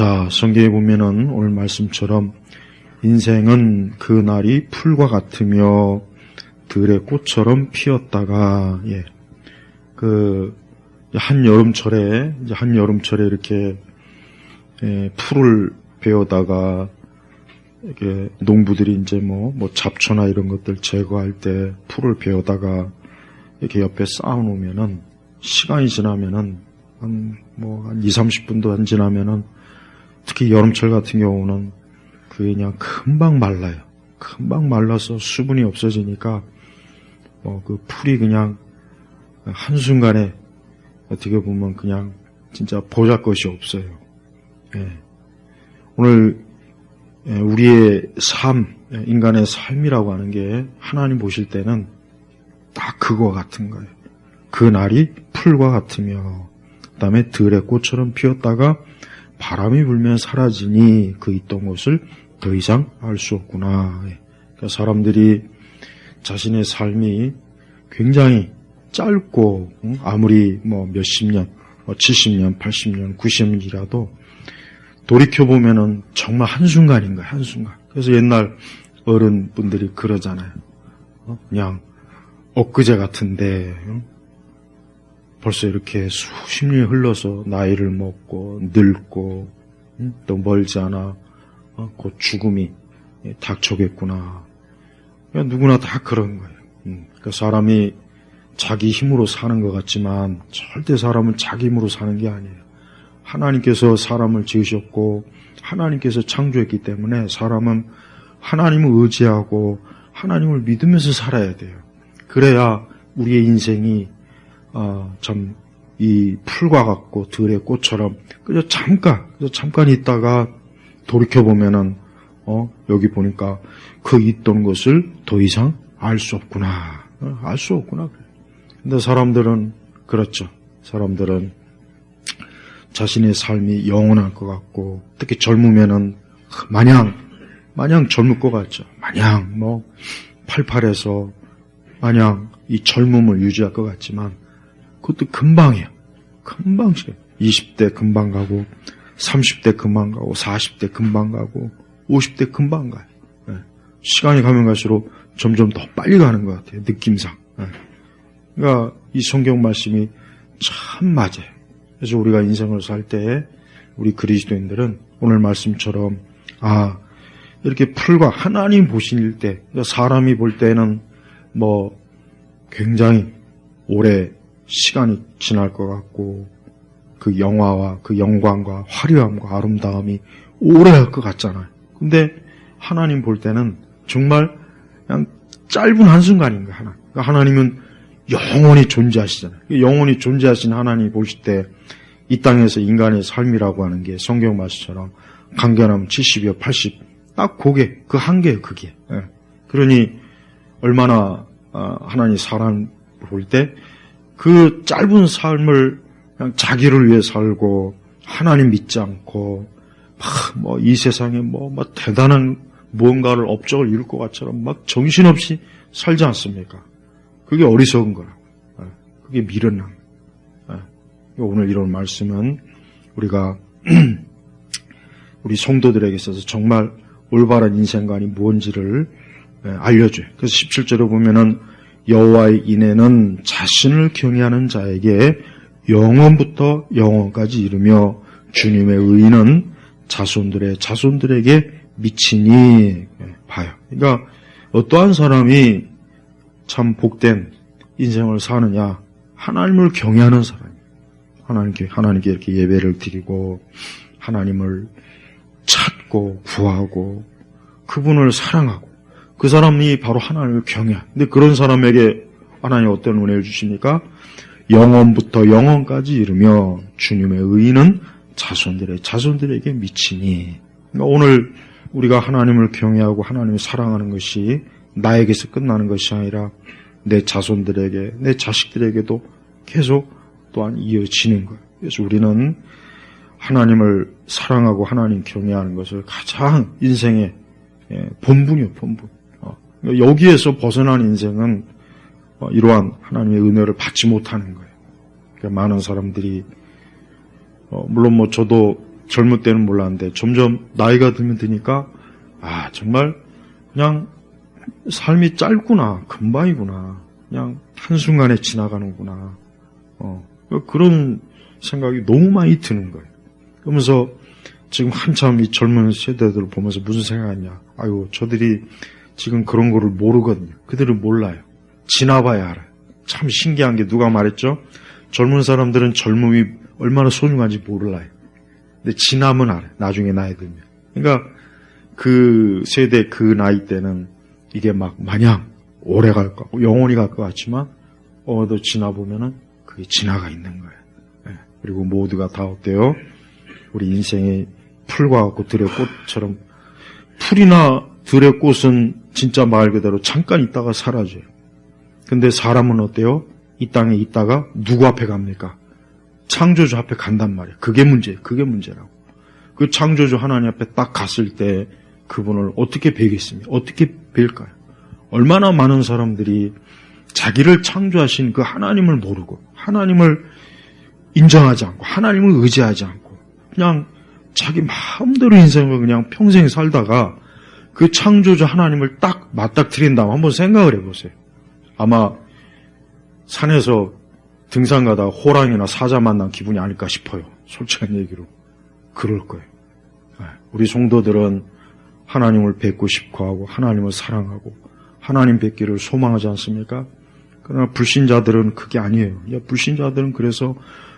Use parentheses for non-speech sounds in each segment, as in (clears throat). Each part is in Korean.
자, 성경에 보면은 오늘 말씀처럼 인생은 그 날이 풀과 같으며 들의 꽃처럼 피었다가 예. 그 한여름철에 한여름철에 이렇게 예, 풀을 베어다가 이렇게 농부들이 이제 뭐, 뭐 잡초나 이런 것들 제거할 때 풀을 베어다가 이렇게 옆에 쌓아놓으면은 시간이 지나면은 한 뭐한 2, 30분도 안 지나면은 특히 여름철 같은 경우는 그게 그냥 금방 말라요. 금방 말라서 수분이 없어지니까 뭐 그 풀이 그냥 한순간에 어떻게 보면 그냥 진짜 보잘 것이 없어요. 예. 오늘 예, 우리의 삶, 예, 인간의 삶이라고 하는 게 하나님 보실 때는 딱 그거 같은 거예요. 그 날이 풀과 같으며 그 다음에 들의 꽃처럼 피었다가 바람이 불면 사라지니 그 있던 곳을 더 이상 알 수 없구나. 예. 그러니까 사람들이 자신의 삶이 굉장히 짧고 아무리 뭐 몇십 년, 뭐 70년, 80년, 90년이라도 돌이켜 보면은 정말 한순간인 거야, 한순간. 그래서 옛날 어른분들이 그러잖아요. 어? 그냥 엊그제 같은데 벌써 이렇게 수십 년이 흘러서 나이를 먹고 늙고 또 멀지 않아 어? 곧 죽음이 닥쳐겠구나. 누구나 다 그런 거예요. 그 사람이 자기 힘으로 사는 것 같지만 절대 사람은 자기 힘으로 사는 게 아니에요. 하나님께서 사람을 지으셨고 하나님께서 창조했기 때문에 사람은 하나님을 의지하고 하나님을 믿으면서 살아야 돼요. 그래야 우리의 인생이 어, 참 이 풀과 같고 들의 꽃처럼 그저 잠깐 그저 잠깐 있다가 돌이켜 보면은 어, 여기 보니까 그 있던 것을 더 이상 알 수 없구나 어, 알수 없구나. 근데 사람들은 그렇죠. 사람들은 자신의 삶이 영원할 것 같고 특히 젊으면은 마냥 마냥 젊을 것 같죠. 마냥 뭐 팔팔해서 마냥 이 젊음을 유지할 것 같지만 그것도 금방이에요. 금방 시간. 20대 금방 가고 30대 금방 가고 40대 금방 가고 50대 금방 가요. 네. 시간이 가면 갈수록 점점 더 빨리 가는 것 같아요. 느낌상. 네. 그러니까 이 성경 말씀이 참 맞아요. 그래서 우리가 인생을 살 때 우리 그리스도인들은 오늘 말씀처럼 아 이렇게 풀과 하나님 보실 때 그러니까 사람이 볼 때는 뭐 굉장히 오래 시간이 지날 것 같고 그 영화와 그 영광과 화려함과 아름다움이 오래 할 것 같잖아요. 근데 하나님 볼 때는 정말 그냥 짧은 한순간인 거야, 하나. 그러니까 하나님은 영원히 존재하시잖아요. 영원히 존재하신 하나님 보실 때 이 땅에서 인간의 삶이라고 하는 게 성경 말씀처럼 강견하면 70이요, 80. 딱 그게, 그 한계예요, 그게. 예. 그러니 얼마나 어, 하나님 사람 볼 때 그 짧은 삶을 그냥 자기를 위해 살고 하나님 믿지 않고 뭐이 세상에 뭐, 뭐 대단한 무언가를 업적을 이룰 것 같처럼 막 정신없이 살지 않습니까? 그게 어리석은 거라. 예. 그게 미련함. 예. 오늘 이런 말씀은 우리가 (clears throat) 우리 성도들에게 있어서 정말 올바른 인생관이 무엇인지를 예, 알려줘요. 그래서 17절에 보면은 여호와의 인애는 자신을 경외하는 자에게 영원부터 영원까지 이르며 주님의 의는 자손들의 자손들에게 미치니 봐요. 그러니까 어떠한 사람이 참 복된 인생을 사느냐 하나님을 경외하는 사람이 하나님께 하나님께 이렇게 예배를 드리고 하나님을 찾고 구하고 그분을 사랑하고 그 사람이 바로 하나님을 경외. 근데 그런 사람에게 하나님 어떤 은혜를 주십니까? 영원부터 영원까지 이르며 주님의 의는 자손들의 자손들에게 미치니. 그러니까 오늘 우리가 하나님을 경외하고 하나님을 사랑하는 것이 나에게서 끝나는 것이 아니라 내 자손들에게, 내 자식들에게도 계속 또한 이어지는 거예요. 그래서 우리는 하나님을 사랑하고 하나님 경외하는 것을 가장 인생의 예, 본분이요, 본분. 여기에서 벗어난 인생은 어, 이러한 하나님의 은혜를 받지 못하는 거예요. 그러니까 많은 사람들이 어, 물론 뭐 저도 젊을 때는 몰랐는데 점점 나이가 들면 드니까 아 정말 그냥 삶이 짧구나 금방이구나 그냥 한순간에 지나가는구나. 어 그런 생각이 너무 많이 드는 거예요. 그러면서 지금 한참 이 젊은 세대들을 보면서 무슨 생각하냐. 아유 저들이 지금 그런 거를 모르거든요. 그들은 몰라요. 지나봐야 알아요. 참 신기한 게 누가 말했죠? 젊은 사람들은 젊음이 얼마나 소중한지 몰라요. 근데 지나면 알아요. 나중에 나이 들면. 그러니까 그 세대 그 나이 때는 이게 막 마냥 오래 갈 것 같고 영원히 갈 것 같지만 어도 지나보면은 그게 지나가 있는 거예요. 예. 그리고 모두가 다 어때요? 우리 인생이 풀과 같고 들의 꽃처럼 풀이나 들의 꽃은 진짜 말 그대로 잠깐 있다가 사라져요. 근데 사람은 어때요? 이 땅에 있다가 누구 앞에 갑니까? 창조주 앞에 간단 말이에요. 그게 문제, 그게 문제라고. 그 창조주 하나님 앞에 딱 갔을 때 그분을 어떻게 뵈겠습니까? 어떻게 뵐까요? 얼마나 많은 사람들이 자기를 창조하신 그 하나님을 모르고 하나님을 인정하지 않고 하나님을 의지하지 않고 그냥 자기 마음대로 인생을 그냥 평생 살다가 그 창조주 하나님을 딱 맞닥뜨린다면 한번 생각을 해보세요. 아마 산에서 등산 가다가 호랑이나 사자 만난 기분이 아닐까 싶어요. 솔직한 얘기로. 그럴 거예요. 네. 우리 성도들은 하나님을 뵙고 싶어 하고 하나님을 사랑하고 하나님 뵙기를 소망하지 않습니까? 그러나 불신자들은 그게 아니에요. 야, 불신자들은 그래서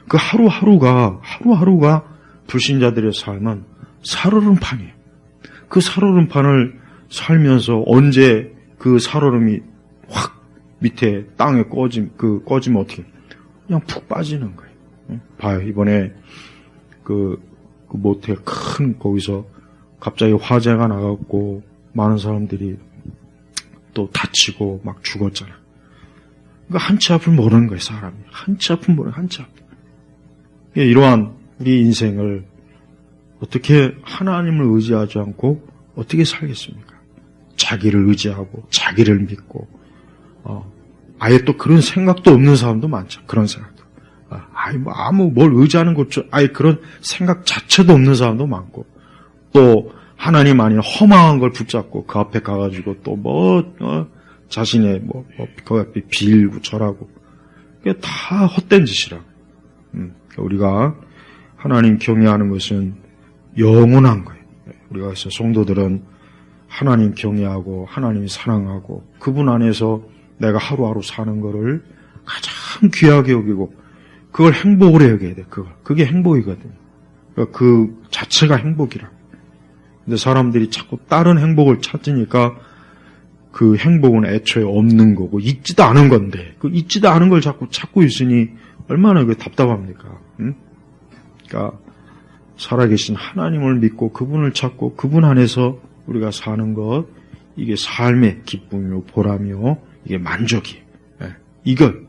그 하루하루가 하루하루가 불신자들의 삶은 살얼음판이에요. 그 살얼음판을 살면서 언제 그 살얼음이 확 밑에 땅에 꺼짐 그 꺼지면 어떻게 그냥 푹 빠지는 거예요. 응? 봐요 이번에 그, 그 모텔 큰 거기서 갑자기 화재가 나갔고 많은 사람들이 또 다치고 막 죽었잖아. 그러니까 한치 앞을 모르는 거예요 사람이 한치 앞을 모르는 한치 앞. 예, 이러한 우리 인생을 어떻게 하나님을 의지하지 않고 어떻게 살겠습니까? 자기를 의지하고 자기를 믿고 어, 아예 또 그런 생각도 없는 사람도 많죠. 그런 생각도. 아, 아예 뭐 아무 뭘 의지하는 것, 아예 그런 생각 자체도 없는 사람도 많고 또 하나님 아닌 허망한 걸 붙잡고 그 앞에 가가지고 또뭐 어, 자신의 뭐, 뭐, 그 앞에 빌고 절하고 그게 다 헛된 짓이라고. 음, 우리가 하나님 경외하는 것은 영원한 거예요. 우리가 그래서 성도들은 하나님 경외하고 하나님 사랑하고 그분 안에서 내가 하루하루 사는 거를 가장 귀하게 여기고 그걸 행복으로 여겨야 돼. 그걸 그게 행복이거든요. 그러니까 그 자체가 행복이라. 근데 사람들이 자꾸 다른 행복을 찾으니까 그 행복은 애초에 없는 거고 있지도 않은 건데 그 있지도 않은 걸 자꾸 찾고 있으니 얼마나 그 답답합니까? 응? 그러니까 살아계신 하나님을 믿고 그분을 찾고 그분 안에서 우리가 사는 것 이게 삶의 기쁨이요 보람이요 이게 만족이 예. 이걸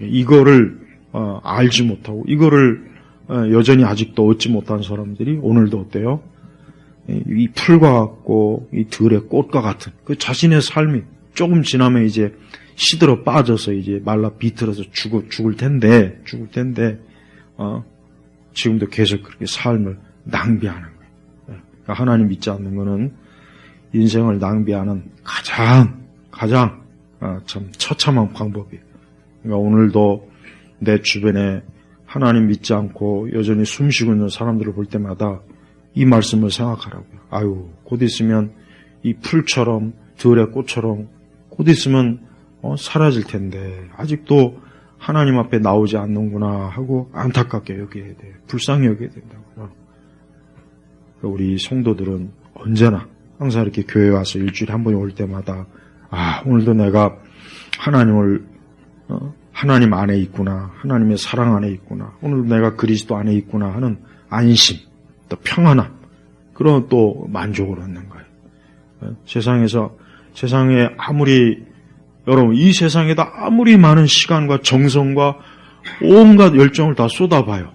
이거를 어, 알지 못하고 이거를 어, 여전히 아직도 얻지 못한 사람들이 오늘도 어때요? 이 풀과 같고 이 들의 꽃과 같은 그 자신의 삶이 조금 지나면 이제 시들어 빠져서 이제 말라 비틀어서 죽을 죽을 텐데 죽을 텐데 어, 지금도 계속 그렇게 삶을 낭비하는 거예요. 그러니까 하나님 믿지 않는 것은 인생을 낭비하는 가장 가장 어, 참 처참한 방법이에요. 그러니까 오늘도 내 주변에 하나님 믿지 않고 여전히 숨쉬고 있는 사람들을 볼 때마다 이 말씀을 생각하라고요. 아유, 곧 있으면 이 풀처럼 들의 꽃처럼 곧 있으면 어, 사라질 텐데 아직도 하나님 앞에 나오지 않는구나 하고 안타깝게 여겨야 돼. 불쌍히 여겨야 된다고요. 그러니까 우리 성도들은 언제나 항상 이렇게 교회 와서 일주일에 한번올 때마다 아 오늘도 내가 하나님을 어, 하나님 안에 있구나 하나님의 사랑 안에 있구나 오늘도 내가 그리스도 안에 있구나 하는 안심 또 평안함 그런 또 만족을 얻는 거예요. 어, 세상에서 세상에 아무리 여러분 이 세상에다 아무리 많은 시간과 정성과 온갖 열정을 다 쏟아봐요.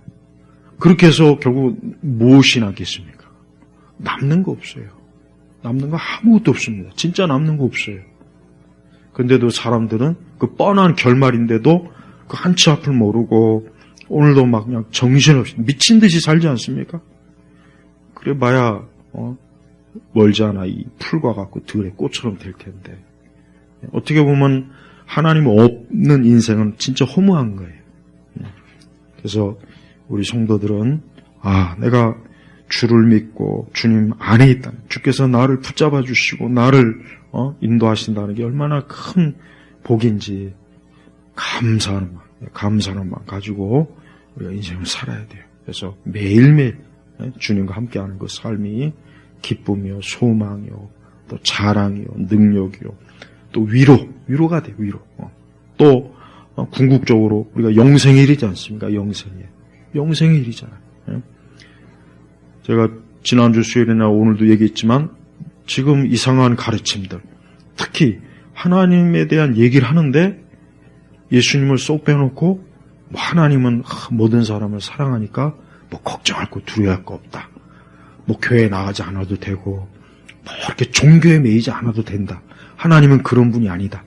그렇게 해서 결국 무엇이 남겠습니까? 남는 거 없어요. 남는 거 아무것도 없습니다. 진짜 남는 거 없어요. 근데도 사람들은 그 뻔한 결말인데도 그 한치 앞을 모르고 오늘도 막 그냥 정신없이 미친 듯이 살지 않습니까? 그래 봐야 어, 멀지 않아 이 풀과 같고 들의 꽃처럼 될 텐데 어떻게 보면 하나님 없는 인생은 진짜 허무한 거예요. 그래서 우리 성도들은 아 내가 주를 믿고 주님 안에 있다. 주께서 나를 붙잡아 주시고 나를 어, 인도하신다는 게 얼마나 큰 복인지 감사하는 마음, 감사하는 마음 가지고 우리가 인생을 살아야 돼요. 그래서 매일매일 예, 주님과 함께하는 그 삶이 기쁨이요, 소망이요, 또 자랑이요, 능력이요, 또 위로, 위로가 돼, 위로. 어. 또 어, 궁극적으로 우리가 영생의 일이지 않습니까? 영생의 일이잖아요. 예? 제가 지난주 수요일이나 오늘도 얘기했지만 지금 이상한 가르침들, 특히 하나님에 대한 얘기를 하는데 예수님을 쏙 빼놓고 뭐 하나님은 하, 모든 사람을 사랑하니까 뭐 걱정할 거 두려워할 거 없다. 뭐 교회 나가지 않아도 되고 뭐 이렇게 종교에 매이지 않아도 된다. 하나님은 그런 분이 아니다.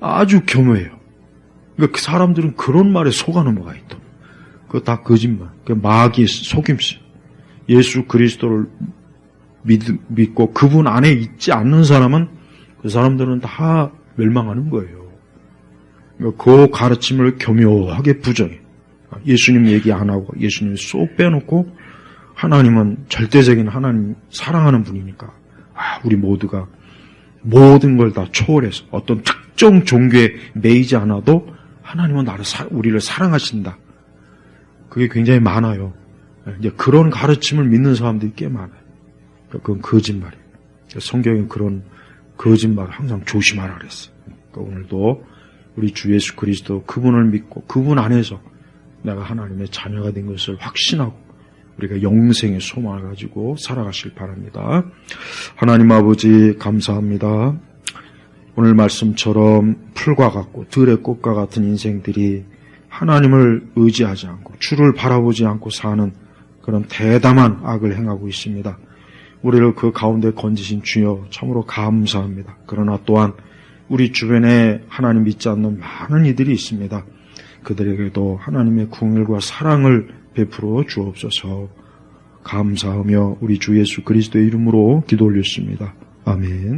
아주 교묘해요. 그러니까 그 사람들은 그런 말에 속아 넘어가 있다. 그거 다 거짓말. 그 마귀의 속임수. 예수 그리스도를 믿, 믿고 그분 안에 있지 않는 사람은 그 사람들은 다 멸망하는 거예요. 그러니까 그 가르침을 교묘하게 부정해. 예수님 얘기 안 하고 예수님 쏙 빼놓고 하나님은 절대적인 하나님 사랑하는 분이니까 아, 우리 모두가 모든 걸 다 초월해서 어떤 특정 종교에 매이지 않아도 하나님은 나를 사- 우리를 사랑하신다. 그게 굉장히 많아요. 이제 그런 가르침을 믿는 사람들이 꽤 많아요. 그건 거짓말이에요. 성경에 그런 거짓말을 항상 조심하라 그랬어요. 그러니까 오늘도 우리 주 예수 그리스도 그분을 믿고 그분 안에서 내가 하나님의 자녀가 된 것을 확신하고 우리가 영생의 소망을 가지고 살아가실 바랍니다. 하나님 아버지 감사합니다. 오늘 말씀처럼 풀과 같고 들의 꽃과 같은 인생들이 하나님을 의지하지 않고 주를 바라보지 않고 사는 그런 대담한 악을 행하고 있습니다. 우리를 그 가운데 건지신 주여 참으로 감사합니다. 그러나 또한 우리 주변에 하나님 믿지 않는 많은 이들이 있습니다. 그들에게도 하나님의 궁일과 사랑을 베풀어 주옵소서 감사하며 우리 주 예수 그리스도의 이름으로 기도 올렸습니다. 아멘.